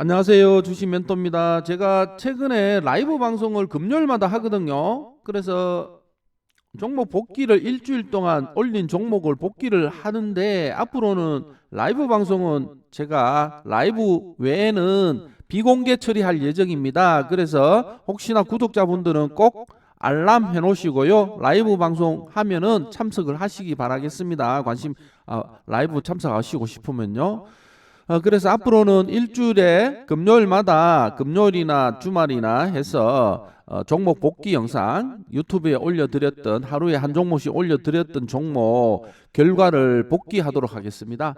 안녕하세요. 주식 멘토입니다. 제가 최근에 라이브 방송을 금요일마다 하거든요. 그래서 종목 복귀를 일주일 동안 올린 종목을 복귀를 하는데 앞으로는 라이브 방송은 제가 라이브 외에는 비공개 처리할 예정입니다. 그래서 혹시나 구독자분들은 꼭 알람 해놓으시고요. 라이브 방송 하면은 참석을 하시기 바라겠습니다. 관심 아, 라이브 참석하시고 싶으면요. 어, 그래서 앞으로는 일주일에 금요일마다 금요일이나 주말이나 해서 어, 종목 복귀 영상 유튜브에 올려드렸던 하루에 한 종목씩 올려드렸던 종목 결과를 복귀하도록 하겠습니다.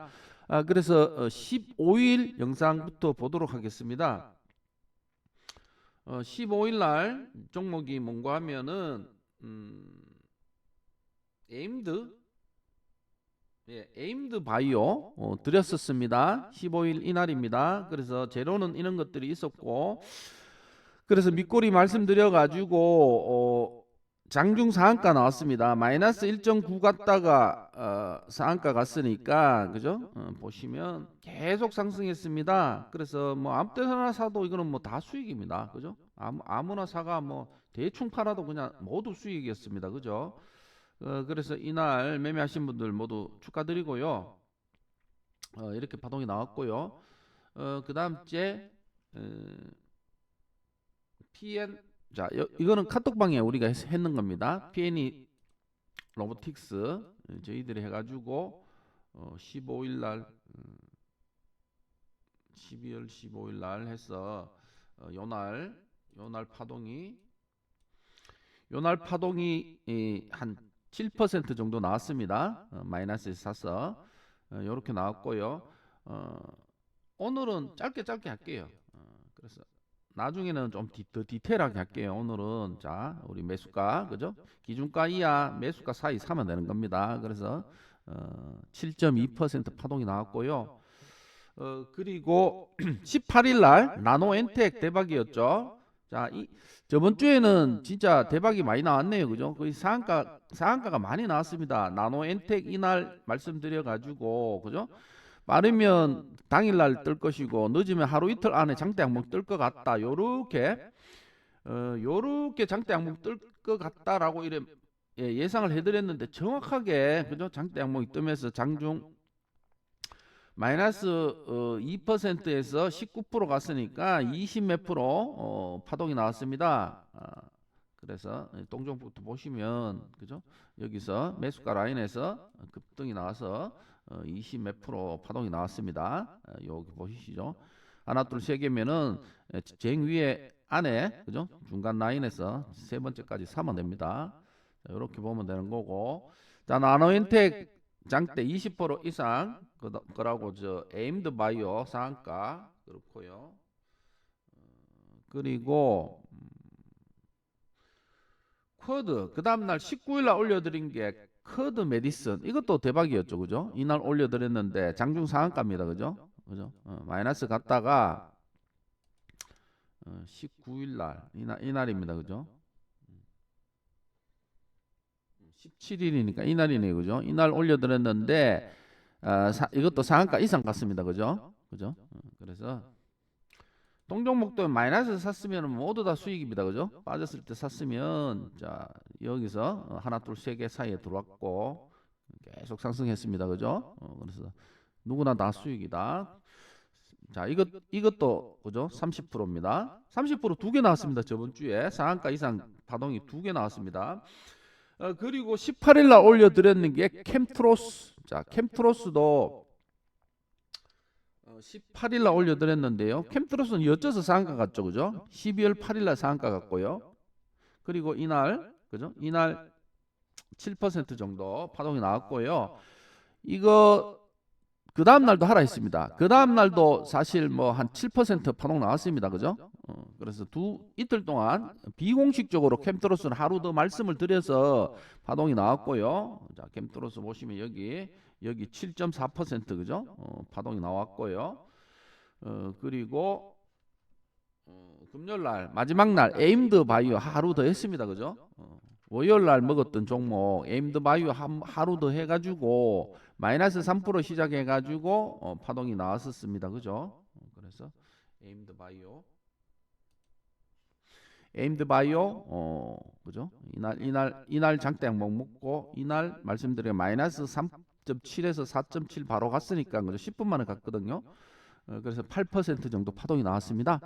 아, 그래서 어, 15일 영상부터 보도록 하겠습니다. 어, 15일 날 종목이 뭔가 하면은 음, 에임드 예, 에임드 바이오 어, 드렸었습니다. 15일 이날입니다. 그래서 재료는 이런 것들이 있었고 그래서 밑꼬리 말씀드려 가지고 어, 장중 상한가 나왔습니다. 마이너스 1.9 갔다가 어, 상한가 갔으니까 그죠? 어, 보시면 계속 상승했습니다. 그래서 뭐 아무 때나 사도 이거는 뭐 다 수익입니다. 그죠? 아무, 아무나 사가 뭐 대충 팔아도 그냥 모두 수익이었습니다. 그죠? 어, 그래서 이날 매매하신 분들 모두 축하드리고요. 어, 이렇게 파동이 나왔고요. 어, 그 다음 째 어, PN 자 여, 이거는 카톡방에 우리가 했, 했는 겁니다. PN이 로보틱스 어, 저희들이 해가지고 어, 15일 날 음, 12월 15일 날 해서 어, 요날 요날 파동이 요날 파동이 이, 한 7% 정도 나왔습니다. 어, 마이너스에서 사서 이렇게 나왔고요. 어, 오늘은 짧게 짧게 할게요. 어, 그래서 나중에는 좀 더 디테일하게 할게요. 오늘은 자 우리 매수가 그죠? 기준가 이하 매수가 사이 사면 되는 겁니다. 그래서 어, 7.2% 파동이 나왔고요. 어, 그리고 18일 날 나노 엔텍 대박이었죠. 자, 이 저번 주에는 진짜 대박이 많이 나왔네요. 그죠? 거의 상한가 상한가가 많이 나왔습니다. 나노 엔텍 이날 말씀드려 가지고 그죠? 빠르면 당일 날 뜰 것이고 늦으면 하루 이틀 안에 장대 항목 뜰 것 같다. 요렇게 어, 요렇게 장대 항목 뜰 것 같다라고 이래 예, 예상을 해 드렸는데 정확하게 그죠? 장대 항목이 뜨면서 장중 마이너스 어, 2%에서 19% 갔으니까 20몇 프로 어, 파동이 나왔습니다. 아, 그래서 동종부터 보시면 그죠? 여기서 매수가 라인에서 급등이 나와서 어, 20몇 프로 파동이 나왔습니다. 어, 여기 보시죠. 하나 둘 세 개면은 쟁 위에 안에 그죠? 중간 라인에서 세 번째까지 사면 됩니다. 자, 이렇게 보면 되는 거고. 자, 나노인텍 장대 20% 이상 그- 그러고 저 에임드 바이오 상한가 그렇고요. 어, 그리고 음, 쿼드 그 다음 날 19일 날 올려드린 게 쿼드 메디슨 이것도 대박이었죠, 그죠? 이날 올려드렸는데 장중 상한가입니다, 그죠? 그죠? 어, 마이너스 갔다가 어, 19일 날 이날 이날입니다, 그죠? 17일이니까 이날이네요, 그죠? 이날 올려드렸는데 아, 사, 이것도 상한가 이상 갔습니다, 그죠? 그죠? 어, 그래서 동종목도 마이너스 샀으면 모두 다 수익입니다, 그죠? 빠졌을 때 샀으면 자 여기서 어, 하나, 둘, 세 개 사이에 들어왔고 계속 상승했습니다, 그죠? 어, 그래서 누구나 다 수익이다. 자, 이것 이것도 그죠? 30%입니다. 30%두 개 나왔습니다. 저번 주에 상한가 이상 파동이 두 개 나왔습니다. 어, 그리고 18일 날 올려드렸는 게 캠트로스. 자, 캠트로스도 어, 18일 날 올려드렸는데요. 캠트로스는 여쭤서 상한가 갔죠, 그죠? 12월 8일 날 상한가 갔고요. 그리고 이날, 그죠? 이날 7% 정도 파동이 나왔고요. 이거 그 다음 날도 하라 했습니다. 그 다음 날도 사실 뭐 한 7% 파동 나왔습니다. 그죠? 어, 그래서 두 이틀 동안 비공식적으로 캠트로스는 하루 더 말씀을 드려서 파동이 나왔고요. 자, 캠트로스 보시면 여기 여기 7.4% 그죠? 어, 파동이 나왔고요. 어, 그리고 어, 금요일 날 마지막 날 에임드 바이오 하루 더 했습니다. 그죠? 어, 월요일 날 먹었던 종목 에임드 바이오 한, 하루 더 해가지고 마이너스 3% 시작해가지고 어, 파동이 나왔었습니다. 그죠? 어, 그래서 에임드 바이오 에임드 바이오 어 그죠? 이날 이날 이날 장대 항목 먹고 이날 말씀드린 마이너스 3.7에서 4.7 바로 갔으니까 그죠? 10분 만에 갔거든요. 어, 그래서 8% 정도 파동이 나왔습니다.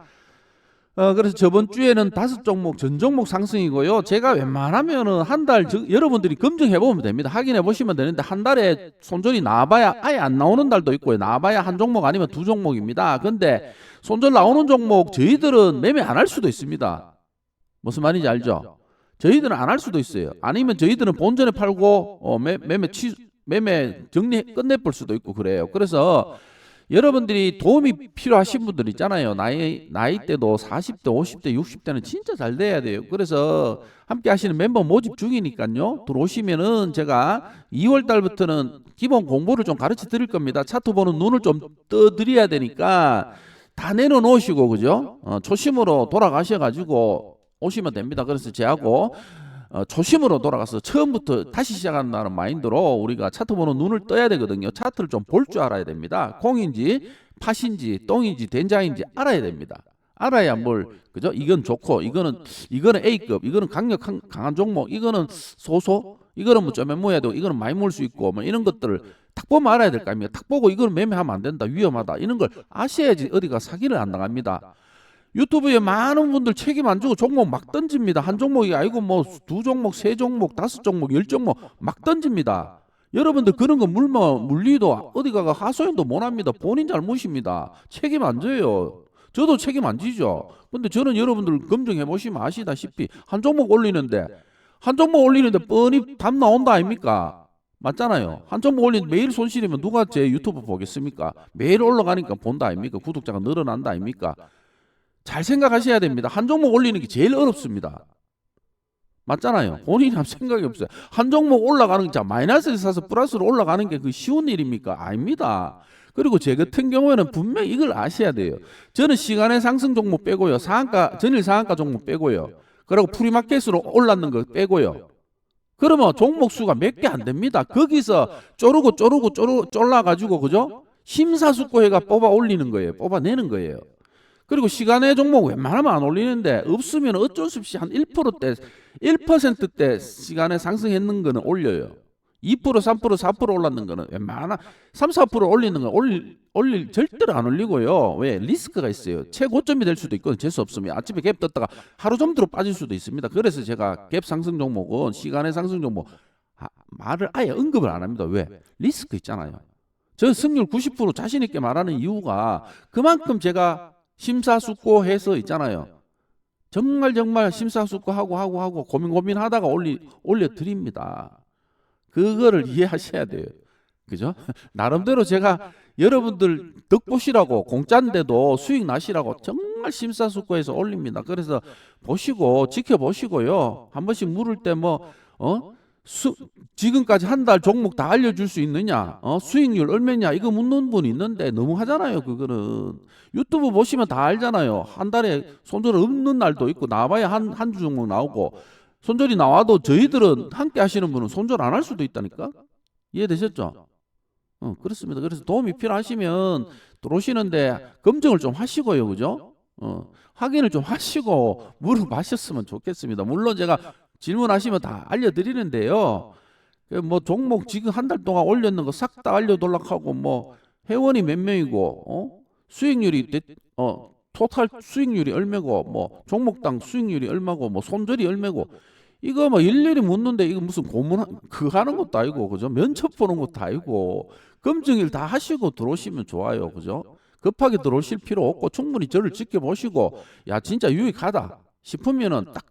어, 그래서 저번 주에는 다섯 종목 전 종목 상승이고요. 제가 웬만하면은 한 달 여러분들이 검증해 보면 됩니다. 확인해 보시면 되는데 한 달에 손절이 나와봐야 아예 안 나오는 달도 있고요. 나와봐야 한 종목 아니면 두 종목입니다. 근데 손절 나오는 종목 저희들은 매매 안 할 수도 있습니다. 무슨 말인지 알죠? 저희들은 안 할 수도 있어요. 아니면 저희들은 본전에 팔고 어, 매, 매매 취 매매 정리 끝내 볼 수도 있고 그래요. 그래서 여러분들이 도움이 필요하신 분들 있잖아요. 나이 나이대도 40대, 50대, 60대는 진짜 잘 돼야 돼요. 그래서 함께 하시는 멤버 모집 중이니까요. 들어오시면은 제가 2월 달부터는 기본 공부를 좀 가르쳐 드릴 겁니다. 차트 보는 눈을 좀 떠 드려야 되니까 다 내려놓으시고 그죠? 어, 초심으로 돌아가셔 가지고 오시면 됩니다. 그래서 제하고 어, 초심으로 돌아가서 처음부터 다시 시작한다는 마인드로 우리가 차트 보는 눈을 떠야 되거든요. 차트를 좀 볼 줄 알아야 됩니다. 공인지 팥인지 똥인지 된장인지 알아야 됩니다. 알아야 뭘 그죠? 이건 좋고 이거는 이거는 A급, 이거는 강력한 강한 종목, 이거는 소소, 이거는 뭐좀 매모해야 되고 이거는 많이 모을 수 있고 뭐 이런 것들을 딱 보면 알아야 될 거 아닙니까? 딱 보고 이거는 매매하면 안 된다, 위험하다 이런 걸 아셔야지 어디가 사기를 안 당합니다. 유튜브에 많은 분들 책임 안 주고 종목 막 던집니다. 한 종목이 아니고 뭐 두 종목, 세 종목, 다섯 종목, 열 종목 막 던집니다. 여러분들 그런 거 물마 물리도 어디 가가 하소연도 못 합니다. 본인 잘못입니다. 책임 안 져요. 저도 책임 안 지죠. 근데 저는 여러분들 검증해 보시면 아시다시피 한 종목 올리는데 한 종목 올리는데 뻔히 답 나온다 아닙니까? 맞잖아요. 한 종목 올리는데 매일 손실이면 누가 제 유튜브 보겠습니까? 매일 올라가니까 본다 아닙니까? 구독자가 늘어난다 아닙니까? 잘 생각하셔야 됩니다. 한 종목 올리는 게 제일 어렵습니다. 맞잖아요. 본인이 한 생각이 없어요. 한 종목 올라가는 게 마이너스를 사서 플러스로 올라가는 게 그 쉬운 일입니까? 아닙니다. 그리고 제 같은 경우에는 분명히 이걸 아셔야 돼요. 저는 시간의 상승 종목 빼고요. 상한가 전일 상한가 종목 빼고요. 그리고 프리마켓으로 올랐는 거 빼고요. 그러면 종목 수가 몇 개 안 됩니다. 거기서 쪼르고 쪼르고 쪼르 쫄라 가지고 그죠? 심사숙고해가 뽑아 올리는 거예요. 뽑아 내는 거예요. 그리고 시간의 종목 웬만하면 안 올리는데 없으면 어쩔 수 없이 한 1%대 1%대 시간에 상승했는 거는 올려요. 2% 3% 4% 올랐는 거는 웬만한 3, 4% 올리는 건 올릴, 올릴 절대로 안 올리고요. 왜? 리스크가 있어요. 최고점이 될 수도 있거든. 재수 없으면 아침에 갭 떴다가 하루 정도로 빠질 수도 있습니다. 그래서 제가 갭 상승 종목은 시간의 상승 종목 아, 말을 아예 언급을 안 합니다. 왜? 리스크 있잖아요. 저 승률 90% 자신 있게 말하는 이유가 그만큼 제가 심사숙고해서 있잖아요. 정말 정말 심사숙고하고 하고 하고 고민 고민하다가 올리 올려 드립니다. 그거를 이해하셔야 돼요. 그죠? 나름대로 제가 여러분들 덕보시라고 공짜인데도 수익 나시라고 정말 심사숙고해서 올립니다. 그래서 보시고 지켜보시고요. 한 번씩 물을 때 뭐 어? 수, 지금까지 한 달 종목 다 알려줄 수 있느냐? 어? 수익률 얼마냐? 이거 묻는 분 있는데 너무 하잖아요. 그거는 유튜브 보시면 다 알잖아요. 한 달에 손절 없는 날도 있고 나와봐야 한 한 주 종목 나오고 손절이 나와도 저희들은 함께 하시는 분은 손절 안 할 수도 있다니까. 이해되셨죠? 어, 그렇습니다. 그래서 도움이 필요하시면 들어오시는데 검증을 좀 하시고요. 그죠? 어, 확인을 좀 하시고 물어봐셨으면 좋겠습니다. 물론 제가 질문하시면 다 알려드리는데요. 그뭐 종목 지금 한 달 동안 올렸는 거 싹 다 알려돌락하고 뭐 회원이 몇 명이고 어? 수익률이 대- 어 토탈 수익률이 얼마고 뭐 종목당 수익률이 얼마고 뭐 손절이 얼마고 이거 뭐 일일이 묻는데 이거 무슨 고문 그 하는 것도 아니고 그죠 면접 보는 것도 아니고 검증일 다 하시고 들어오시면 좋아요 그죠 급하게 들어오실 필요 없고 충분히 저를 지켜보시고 야 진짜 유익하다 싶으면은 딱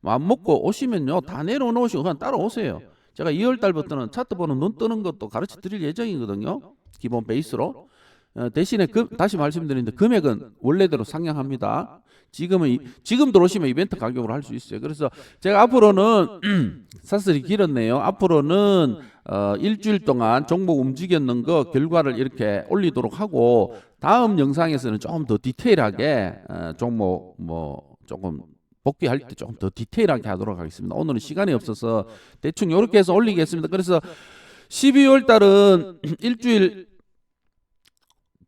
마음 먹고 오시면요 다 내려놓으시고 그냥 따라오세요 제가 2월 달부터는 차트 보는 눈 뜨는 것도 가르쳐 드릴 예정이거든요 기본 베이스로 어, 대신에 그, 다시 말씀드리는데 금액은 원래대로 상향합니다. 지금은 이- 지금 들어오시면 이벤트 가격으로 할 수 있어요. 그래서 제가 앞으로는 사슬이 길었네요. 앞으로는 어, 일주일 동안 종목 움직였는 거 결과를 이렇게 올리도록 하고 다음 영상에서는 조금 더 디테일하게 어, 종목 뭐 조금 복귀할 때 조금 더 디테일하게 하도록 하겠습니다. 오늘은 시간이 없어서 대충 이렇게 해서 올리겠습니다. 그래서 12월 달은 일주일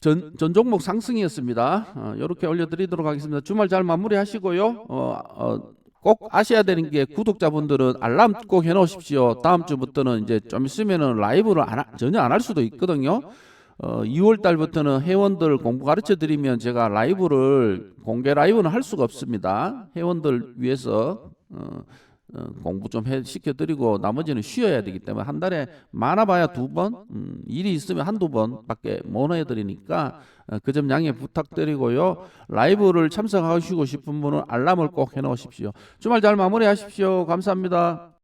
전, 전 종목 상승이었습니다. 어, 이렇게 올려드리도록 하겠습니다. 주말 잘 마무리하시고요. 어, 어, 꼭 아셔야 되는 게 구독자분들은 알람 꼭 해놓으십시오. 다음 주부터는 이제 좀 있으면은 라이브를 안 하- 전혀 안 할 수도 있거든요. 어, 2월 달부터는 회원들 공부 가르쳐 드리면 제가 라이브를 공개 라이브는 할 수가 없습니다. 회원들 위해서 어, 어, 공부 좀 해, 시켜드리고 나머지는 쉬어야 되기 때문에 한 달에 많아봐야 두 번, 음, 일이 있으면 한두 번밖에 못 해드리니까 어, 그점 양해 부탁드리고요. 라이브를 참석하시고 싶은 분은 알람을 꼭 해놓으십시오. 주말 잘 마무리하십시오. 감사합니다.